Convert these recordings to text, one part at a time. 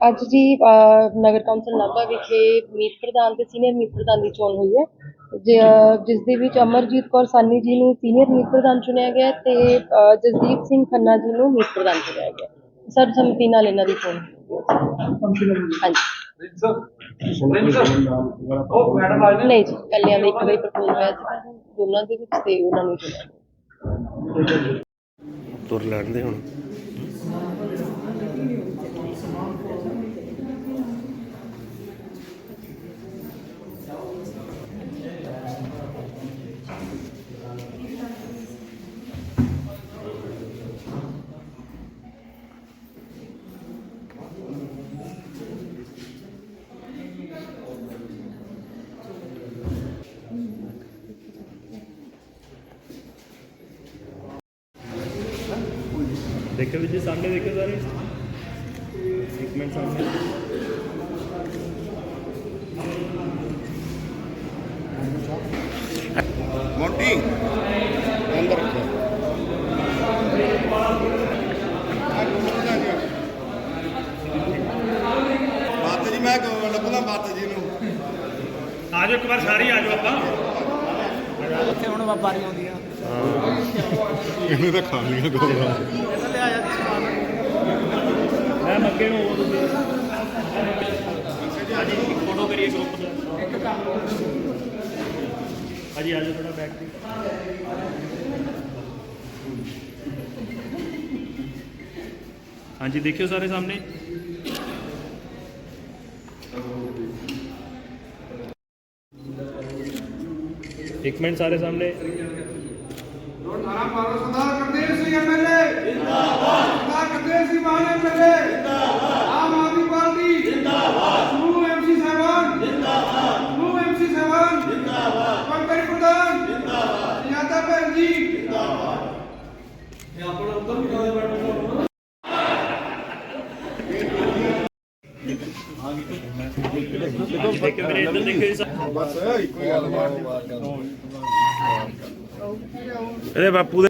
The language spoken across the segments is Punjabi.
ਅੱਜ ਜੀ ਨਗਰ ਕੌਂਸਲ ਨਾਭਾ ਵਿਖੇ ਮੀਤ ਪ੍ਰਧਾਨ ਤੇ ਸੀਨੀਅਰ ਮੀਤ ਪ੍ਰਧਾਨ ਦੀ ਚੋਣ ਹੋਈ ਹੈ। ਜਿਸ ਦੇ ਵਿੱਚ ਅਮਰਜੀਤ ਕੌਰ ਸਾਨੀ ਜੀ ਨੂੰ ਸੀਨੀਅਰ ਮੀਤ ਪ੍ਰਧਾਨ ਚੁਣਿਆ ਗਿਆ ਤੇ ਜਸਦੀਪ ਸਿੰਘ ਖੰਨਾ ਜੀ ਨੂੰ ਮੀਤ ਪ੍ਰਧਾਨ ਚੁਣਿਆ ਗਿਆ। ਸਰਬਸੰਮਤੀ ਨਾਲ ਇਹਨਾਂ ਦੀ ਚੋਣ ਹੋਈ? ਹੈ। ਹਾਂਜੀ ਨਹੀਂ ਜੀ ਕੱਲਿਆਂ ਦਾ ਇੱਕ ਦਾ ਹੀ ਪ੍ਰਪੋਜ਼ ਹੋਇਆ ਸੀ ਦੋਨਾਂ ਦੇ ਵਿੱਚ ਤੇ ਉਹਨਾਂ ਨੂੰ ਚੁਣਿਆ ਤੁਰ ਲੈਣਦੇ ਹੁਣ। ਦੇਖੋ ਵੀ ਜੀ ਸਾਹਮਣੇ ਦੇਖੋ ਸਾਰੇ। ਇੱਕ ਮਿੰਟ ਸਾਹਮਣੇ। ਮੋਟੀ। ਅੰਦਰ ਰੱਖੋ। ਬਾਤ ਜੀ ਮੈਂ ਲੱਭਦਾ ਬਾਤ ਜੀ ਨੂੰ? ਆ ਜਾਓ ਇੱਕ ਵਾਰ ਸਾਰੇ ਆ ਜਾਓ ਆਪਾਂ। ਉੱਥੇ ਹੁਣ ਵਪਾਰੀ ਆਉਂਦੀਆਂ ਇਹਨੂੰ ਤਾਂ ਖਾਣੀਆਂ ਗੋਲਾ ਕਹਿੰਦਾ ਲਿਆ ਜਾ ਮੈਂ ਮੱਕੇ ਨੂੰ ਉਹ ਤੁਸੀਂ। ਹਾਂਜੀ। ਇੱਕ ਫੋਟੋ ਕਰੀਏ ਗਰੁੱਪ ਦਾ ਇੱਕ ਕੰਮ ਹਾਂਜੀ ਆ ਜਾਓ ਥੋੜਾ ਬੈਕ ਤੇ। ਹਾਂਜੀ ਦੇਖਿਓ ਸਾਰੇ ਸਾਹਮਣੇ। ਇੱਕ ਮਿੰਟ ਸਾਰੇ ਸਾਹਮਣੇ। ਥਾਣਾ ਪਾਰੋ ਸਰਦਾਰ ਗੁਰਦੇਵ ਸਿੰਘ ਐਮਐਲਏ ਜਿੰਦਾਬਾਦ ਸਰਦਾਰ ਗੁਰਦੇਵ ਸਿੰਘ ਐਮਐਲਏ ਜਿੰਦਾਬਾਦ। ਆਮ ਆਦਮੀ ਪਾਰਟੀ। ਜਿੰਦਾਬਾਦ। ਸਮੂਹ ਐਮਸੀ ਸਾਹਿਬਾਨ। ਜਿੰਦਾਬਾਦ। ਸਮੂਹ ਐਮਸੀ ਸਾਹਿਬਾਨ। ਜਿੰਦਾਬਾਦ। ਪੰਕਜ ਪ੍ਰਧਾਨ। ਜਿੰਦਾਬਾਦ। ਜ਼ਿਆਦਾ ਭੈਣ ਜੀ। ਦੇਖਿਓ ਮੇਰੇ ਇੱਧਰ ਦੇਖਿਓ ਜੀ ਸਾਰੇ। ਬਸ ਇੱਕੋ ਗੱਲ ਇਹਦੇ ਬਾਪੂ ਦੇ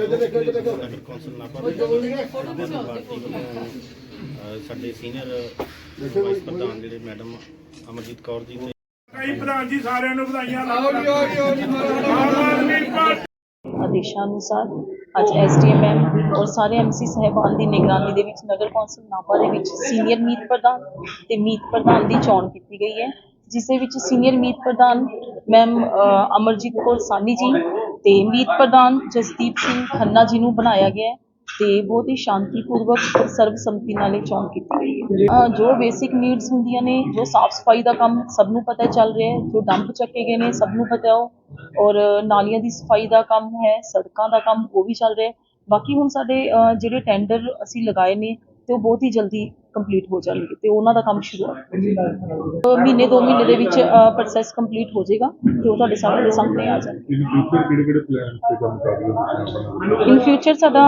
ਕੌਂਸਲ ਨਾਭਾ ਦੇ ਆਮ ਆਦਮੀ ਪਾਰਟੀ ਵੱਲੋਂ ਅ, ਸਾਡੇ ਸੀਨੀਅਰ ਵਾਈਸ ਪ੍ਰਧਾਨ ਜਿਹੜੇ ਮੈਡਮ ਅਮਰਜੀਤ ਕੌਰ ਜੀ ਤੇ ਕਈ ਪ੍ਰਧਾਨ ਜੀ ਸਾਰਿਆਂ ਨੂੰ ਵਧਾਈਆਂ। ਆਓ ਜੀ ਆਓ ਜੀ ਆਓ ਜੀ ਆਮ ਆਦਮੀ ਪਾਰਟੀ ਆਦੇਸ਼ਾਂ ਅਨੁਸਾਰ ਅੱਜ ਐਸਡੀਐਮਐਮ ਔਰ ਸਾਰੇ ਐਮਸੀ ਸਹਿਬਾਨ ਦੀ ਨਿਗਰਾਨੀ ਦੇ ਵਿੱਚ ਨਗਰ ਕੌਂਸਲ ਨਾਭਾ ਦੇ ਵਿੱਚ ਸੀਨੀਅਰ ਮੀਤ ਪ੍ਰਧਾਨ ਤੇ ਮੀਤ ਪ੍ਰਧਾਨ ਦੀ ਚੋਣ ਕੀਤੀ ਗਈ ਹੈ ਜਿਸ ਦੇ ਵਿੱਚ ਸੀਨੀਅਰ ਮੀਤ ਪ੍ਰਧਾਨ ਮੈਮ ਅਮਰਜੀਤ ਕੌਰ ਸਾਨੀ ਜੀ ਤੇ ਮੀਤ ਪ੍ਰਧਾਨ ਜਸਦੀਪ ਸਿੰਘ ਖੰਨਾ ਜੀ ਨੂੰ ਬਣਾਇਆ ਗਿਆ ਹੈ ਤੇ ਬਹੁਤ ਹੀ ਸ਼ਾਂਤੀਪੂਰਵਕ ਔਰ ਸਰਬਸੰਮਤੀ ਨਾਲ ਇਹ ਚੋਣ ਕੀਤੀ ਗਈ ਹੈ। ਜੋ ਬੇਸਿਕ ਨੀਡਸ ਹੁੰਦੀਆਂ ਨੇ, ਜੋ ਸਾਫ਼ ਸਫ਼ਾਈ ਦਾ ਕੰਮ ਸਭ ਨੂੰ ਪਤਾ ਚੱਲ ਰਿਹਾ ਹੈ, ਜੋ ਡੰਪ ਚੱਕੇ ਗਏ ਨੇ ਸਭ ਨੂੰ ਪਤਾ ਉਹ। ਔਰ ਨਾਲੀਆਂ ਦੀ ਸਫ਼ਾਈ ਦਾ ਕੰਮ ਹੈ, ਸੜਕਾਂ ਦਾ ਕੰਮ ਉਹ ਵੀ ਚੱਲ ਰਿਹਾ ਹੈ। ਬਾਕੀ ਹੁਣ ਸਾਡੇ ਜਿਹੜੇ ਟੈਂਡਰ ਅਸੀਂ ਲਗਾਏ ਨੇ, ਤੇ ਉਹ ਬਹੁਤ ਹੀ ਜਲਦੀ ਕੰਪਲੀਟ ਹੋ ਜਾਣਗੇ ਤੇ ਉਹਨਾਂ ਦਾ ਕੰਮ ਸ਼ੁਰੂ ਹੋ ਮਹੀਨੇ ਦੋ ਮਹੀਨੇ ਦੇ ਵਿੱਚ ਪ੍ਰੋਸੈਸ ਕੰਪਲੀਟ ਹੋ ਜਾਏਗਾ ਤੇ ਉਹ ਤੁਹਾਡੇ ਸਾਹਮਣੇ ਆ ਜਾਣਗੇ। ਇਨ ਫਿਊਚਰ ਰਹੇ ਸਾਡਾ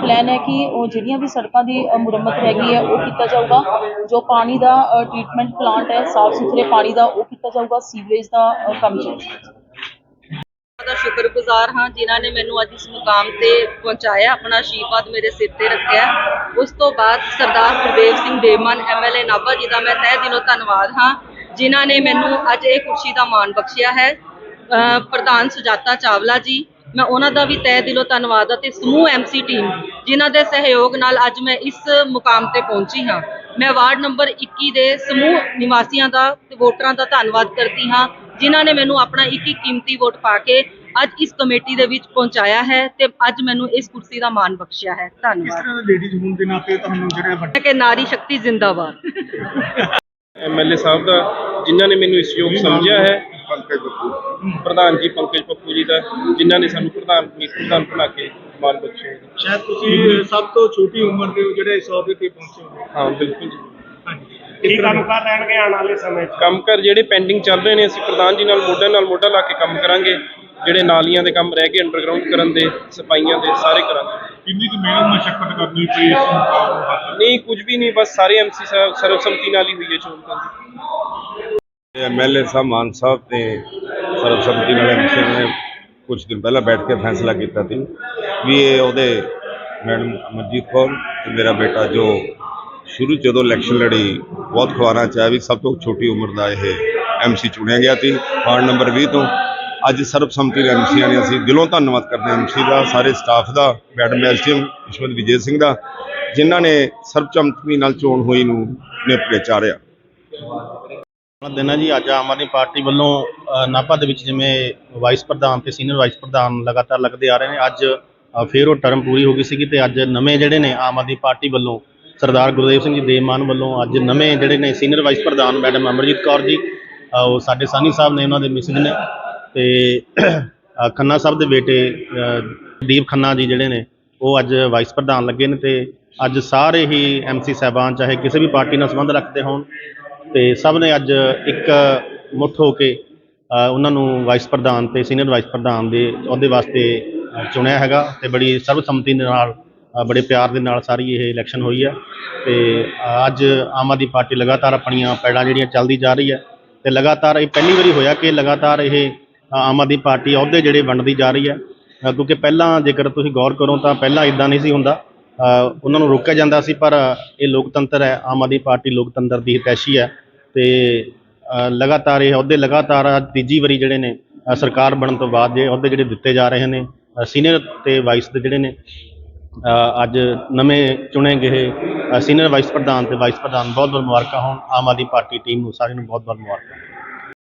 ਪਲਾਨ ਹੈ ਕਿ ਉਹ ਜਿਹੜੀਆਂ ਵੀ ਸੜਕਾਂ ਦੀ ਮੁਰੰਮਤ ਹੈਗੀ ਹੈ ਉਹ ਕੀਤਾ ਜਾਊਗਾ। ਜੋ ਪਾਣੀ ਦਾ ਟ੍ਰੀਟਮੈਂਟ ਪਲਾਂਟ ਹੈ ਸਾਫ਼ ਸੁਥਰੇ ਪਾਣੀ ਦਾ ਉਹ ਕੀਤਾ ਜਾਊਗਾ ਸੀਵਰੇਜ ਦਾ ਕੰਮ ਚੱਲੇਗਾ। ਦਾ ਸ਼ੁਕਰਗੁਜ਼ਾਰ ਹਾਂ ਜਿਨ੍ਹਾਂ ਨੇ ਮੈਨੂੰ ਅੱਜ ਇਸ ਮੁਕਾਮ ਤੇ ਪਹੁੰਚਾਇਆ, ਆਪਣਾ ਆਸ਼ੀਰਵਾਦ ਮੇਰੇ ਸਿਰ ਤੇ ਰੱਖਿਆ ਉਸ ਤੋਂ ਬਾਅਦ ਸਰਦਾਰ ਗੁਰਦੇਵ ਸਿੰਘ ਦੇਵਮਨ ਐਮਐਲਏ ਨਾਭਾ ਜੀ ਦਾ ਮੈਂ ਤਹਿ ਦਿਲੋਂ ਧੰਨਵਾਦ ਹਾਂ, ਜਿਨ੍ਹਾਂ ਨੇ ਮੈਨੂੰ ਅੱਜ ਇਹ ਕੁਰਸੀ ਦਾ ਮਾਣ ਬਖਸ਼ਿਆ ਹੈ। ਅਹ ਪ੍ਰਧਾਨ ਸੁਜਾਤਾ ਚਾਵਲਾ ਜੀ, ਮੈਂ ਉਹਨਾਂ ਦਾ ਵੀ ਤਹਿ ਦਿਲੋਂ ਧੰਨਵਾਦ ਅਤੇ ਸਮੂਹ ਐਮਸੀ ਟੀਮ, ਜਿਨ੍ਹਾਂ ਦੇ ਸਹਿਯੋਗ ਨਾਲ ਅੱਜ ਮੈਂ ਇਸ ਮੁਕਾਮ ਤੇ ਪਹੁੰਚੀ ਹਾਂ। ਮੈਂ ਵਾਰਡ ਨੰਬਰ 21 ਦੇ ਸਮੂਹ ਨਿਵਾਸੀਆਂ ਦਾ ਤੇ ਵੋਟਰਾਂ ਦਾ ਧੰਨਵਾਦ ਕਰਦੀ ਹਾਂ। ਜਿਨ੍ਹਾਂ ਨੇ ਮੈਨੂੰ ਆਪਣਾ ਇੱਕ ਇੱਕ ਕੀਮਤੀ ਵੋਟ ਪਾ ਕੇ ਅੱਜ ਇਸ ਕਮੇਟੀ ਦੇ ਵਿੱਚ ਪਹੁੰਚਾਇਆ ਹੈ ਤੇ ਅੱਜ ਮੈਨੂੰ ਇਸ ਕੁਰਸੀ ਦਾ ਮਾਣ ਬਖਸ਼ਿਆ ਹੈ। ਧੰਨਵਾਦ। ਲੇਡੀਜ਼ ਹੋਣ ਦੇ ਨਾਤੇ ਤੁਹਾਨੂੰ ਜਿਹੜੇ ਵੱਡੇ ਕਿ ਨਾਰੀ ਸ਼ਕਤੀ ਜ਼ਿੰਦਾਬਾਦ। ਐਮਐਲਏ ਸਾਹਿਬ ਦਾ ਜਿਨ੍ਹਾਂ ਨੇ ਮੈਨੂੰ ਇਸ ਯੋਗ ਸਮਝਿਆ ਹੈ। ਪ੍ਰਧਾਨ ਜੀ ਪੰਕਜ ਪੱਪੂ ਜੀ ਦਾ ਜਿਨ੍ਹਾਂ ਨੇ ਸਾਨੂੰ ਪ੍ਰਧਾਨ ਬਣਾ ਕੇ ਮਾਨ ਬਖਸ਼ਿਆ ਸ਼ਾਇਦ ਤੁਸੀਂ ਸਭ ਤੋਂ ਛੋਟੀ ਉਮਰ ਦੇ ਹੋ ਜਿਹੜੇ ਇਸ ਅਹੁਦੇ ਤੇ ਪਹੁੰਚੇ ਹੋ ਹਾਂ ਬਿਲਕੁਲ ਜੀ। ਹਾਂਜੀ। ਕੀ ਕੰਮ ਕਰ ਰਹਿਣਗੇ ਆਉਣ ਵਾਲੇ ਸਮੇਂ 'ਚ? ਕੰਮ ਕਰ ਜਿਹੜੇ ਪੈਂਡਿੰਗ ਚੱਲ ਰਹੇ ਨੇ ਅਸੀਂ ਪ੍ਰਧਾਨ ਜੀ ਨਾਲ ਮੋਢੇ ਨਾਲ ਮੋਢਾ ਲਾ ਕੇ ਕੰਮ ਕਰਾਂਗੇ। ਜਿਹੜੇ ਨਾਲੀਆਂ ਦੇ ਕੰਮ ਰਹਿ ਗਏ ਅੰਡਰਗਰਾਉਂਡ ਕਰਨ ਦੇ ਸਫਾਈਆਂ ਦੇ ਸਾਰੇ ਕਰਾਂਗੇ। ਕਿੰਨੀ ਕੁ ਮਿਹਨਤ ਮਸ਼ੱਕਤ ਕਰਨੀ ਪਈ ਇਸ ਮੁਕਾਮ ਨੂੰ? ਹਾਸਲ ਨਹੀਂ ਕੁਝ ਵੀ ਨਹੀਂ ਬਸ ਸਾਰੇ ਐਮਸੀ ਸਾਹਿਬ ਸਰਵਸੰਮਤੀ ਨਾਲ ਹੀ ਹੋਈ ਹੈ ਚੋਣ ਤਾਂ ਐਮਐਲਏ ਸਾਹਿਬ ਮਾਨ ਸਾਹਿਬ ਤੇ ਸਰਬਸੰਮਤੀ ਨਾਲ ਐਮਸੀ ਨੇ ਕੁਝ ਦਿਨ ਪਹਿਲਾਂ ਬੈਠ ਕੇ ਫੈਸਲਾ ਕੀਤਾ ਸੀ ਵੀ ਇਹ ਉਹਦੇ ਮੈਡਮ ਅਮਰਜੀਤ ਕੌਰ ਤੇ ਮੇਰਾ ਬੇਟਾ ਜੋ ਸ਼ੁਰੂ 'ਚ ਜਦੋਂ ਇਲੈਕਸ਼ਨ ਲੜੀ, ਬਹੁਤ ਖਵਾਰਾਂ ਚ ਆਇਆ ਵੀ ਸਭ ਤੋਂ ਛੋਟੀ ਉਮਰ ਦਾ ਇਹ ਐਮਸੀ ਚੁਣਿਆ ਗਿਆ ਸੀ, ਵਾਰਡ ਨੰਬਰ 20 ਤੋਂ। ਅੱਜ ਸਰਬਸੰਮਤੀ ਨਾਲ ਐਮਸੀਆਂ ਨੇ ਅਸੀਂ। ਦਿਲੋਂ ਧੰਨਵਾਦ ਕਰਦੇ ਹਾਂ ਐਮਸੀ ਦਾ, ਸਾਰੇ ਸਟਾਫ ਦਾ, ਮੈਡਮ ਐਸਟੀਐਮ ਇਸ਼ਵੰਤ ਵਿਜੇ ਸਿੰਘ ਦਾ, ਜਿਨ੍ਹਾਂ ਨੇ ਸਰਬਸੰਮਤੀ ਨਾਲ ਚੋਣ ਹੋਈ ਨੂੰ ਨੇਪਰੇ ਚਾਰਿਆ ਵਾਲਾ ਜੀ। ਅੱਜ ਆਮ ਆਦਮੀ ਪਾਰਟੀ ਵੱਲੋਂ ਨਾਭਾ ਦੇ ਵਿੱਚ ਜਿਵੇਂ ਵਾਈਸ ਪ੍ਰਧਾਨ ਤੇ ਸੀਨੀਅਰ ਵਾਈਸ ਪ੍ਰਧਾਨ ਲਗਾਤਾਰ ਲੱਗਦੇ ਆ ਰਹੇ ਨੇ। ਅੱਜ ਫਿਰ ਉਹ ਟਰਮ ਪੂਰੀ ਹੋ ਗਈ ਸੀਗੀ ਤੇ ਅੱਜ ਨਵੇਂ ਜਿਹੜੇ ਨੇ ਆਮ ਆਦਮੀ ਪਾਰਟੀ ਵੱਲੋਂ ਸਰਦਾਰ ਗੁਰਦੇਵ ਸਿੰਘ ਜੀ ਦੇਮਾਨ ਵੱਲੋਂ ਅੱਜ ਨਵੇਂ ਜਿਹੜੇ ਨੇ ਸੀਨੀਅਰ ਵਾਈਸ ਪ੍ਰਧਾਨ ਮੈਡਮ ਅਮਰਜੀਤ ਕੌਰ ਜੀ ਉਹ ਸਾਡੇ ਸਾਨੀ ਸਾਹਿਬ ਨੇ ਉਹਨਾਂ ਦੇ ਮਿਸਿਸ ਨੇ ਤੇ ਖੰਨਾ ਸਾਹਿਬ ਦੇ ਬੇਟੇ ਦੀਪ ਖੰਨਾ ਜੀ ਜਿਹੜੇ ਨੇ, ਉਹ ਅੱਜ ਵਾਈਸ ਪ੍ਰਧਾਨ ਲੱਗੇ ਨੇ ਤੇ ਅੱਜ ਸਾਰੇ ਹੀ ਐਮਸੀ ਸਾਹਿਬਾਨ ਚਾਹੇ ਕਿਸੇ ਵੀ ਪਾਰਟੀ ਨਾਲ ਸੰਬੰਧ ਰੱਖਦੇ ਹੋਣ ਤੇ ਸਭ ਨੇ ਅੱਜ ਇੱਕ ਮੁੱਠ ਹੋ ਕੇ ਉਹਨਾਂ ਨੂੰ ਵਾਈਸ ਪ੍ਰਧਾਨ ਤੇ ਸੀਨੀਅਰ ਵਾਈਸ ਪ੍ਰਧਾਨ ਦੇ ਅਹੁਦੇ ਵਾਸਤੇ ਚੁਣਿਆ ਹੈਗਾ ਤੇ ਬੜੀ ਸਰਬਸੰਮਤੀ ਦੇ ਨਾਲ ਬੜੇ ਪਿਆਰ ਦੇ ਨਾਲ ਸਾਰੀ ਇਹ ਇਲੈਕਸ਼ਨ ਹੋਈ ਹੈ ਤੇ ਅੱਜ ਆਮ ਆਦਮੀ ਪਾਰਟੀ ਲਗਾਤਾਰ ਆਪਣੀਆਂ ਪੈੜਾਂ ਜਿਹੜੀਆਂ ਚੱਲਦੀ ਜਾ ਰਹੀ ਹੈ ਤੇ ਲਗਾਤਾਰ ਇਹ ਪਹਿਲੀ ਵਾਰੀ ਹੋਇਆ ਕਿ ਲਗਾਤਾਰ ਇਹ ਆਮ ਆਦਮੀ ਪਾਰਟੀ ਅਹੁਦੇ ਜਿਹੜੇ ਵੰਡਦੀ ਜਾ ਰਹੀ ਹੈ ਕਿਉਂਕਿ ਪਹਿਲਾਂ ਜੇਕਰ ਤੁਸੀਂ ਗੌਰ ਕਰੋ ਤਾਂ ਪਹਿਲਾਂ ਇਦਾਂ ਨਹੀਂ ਸੀ ਹੁੰਦਾ। ਉਹਨਾਂ ਨੂੰ ਰੋਕਿਆ ਜਾਂਦਾ ਸੀ, ਪਰ ਇਹ ਲੋਕਤੰਤਰ ਹੈ, ਆਮ ਆਦਮੀ ਪਾਰਟੀ ਲੋਕਤੰਤਰ ਦੀ ਹਿਤੈਸ਼ੀ ਹੈ ਤੇ ਲਗਾਤਾਰ ਇਹ ਅਹੁਦੇ ਲਗਾਤਾਰ ਅੱਜ ਤੀਜੀ ਵਾਰੀ ਜਿਹੜੇ ਨੇ ਸਰਕਾਰ ਬਣਨ ਤੋਂ ਬਾਅਦ ਜੇ ਅਹੁਦੇ ਜਿਹੜੇ ਦਿੱਤੇ ਜਾ ਰਹੇ ਨੇ ਸੀਨੀਅਰ ਤੇ ਵਾਈਸ ਦੇ ਜਿਹੜੇ ਨੇ ਅੱਜ ਨਵੇਂ ਚੁਣੇ ਗਏ ਸੀਨੀਅਰ ਵਾਈਸ ਪ੍ਰਧਾਨ ਤੇ ਵਾਈਸ ਪ੍ਰਧਾਨ ਬਹੁਤ ਬਹੁਤ ਮੁਬਾਰਕਾਂ ਹੋਣ, ਆਮ ਆਦਮੀ ਪਾਰਟੀ ਟੀਮ ਨੂੰ ਸਾਰਿਆਂ ਨੂੰ ਬਹੁਤ ਬਹੁਤ ਮੁਬਾਰਕਾਂ।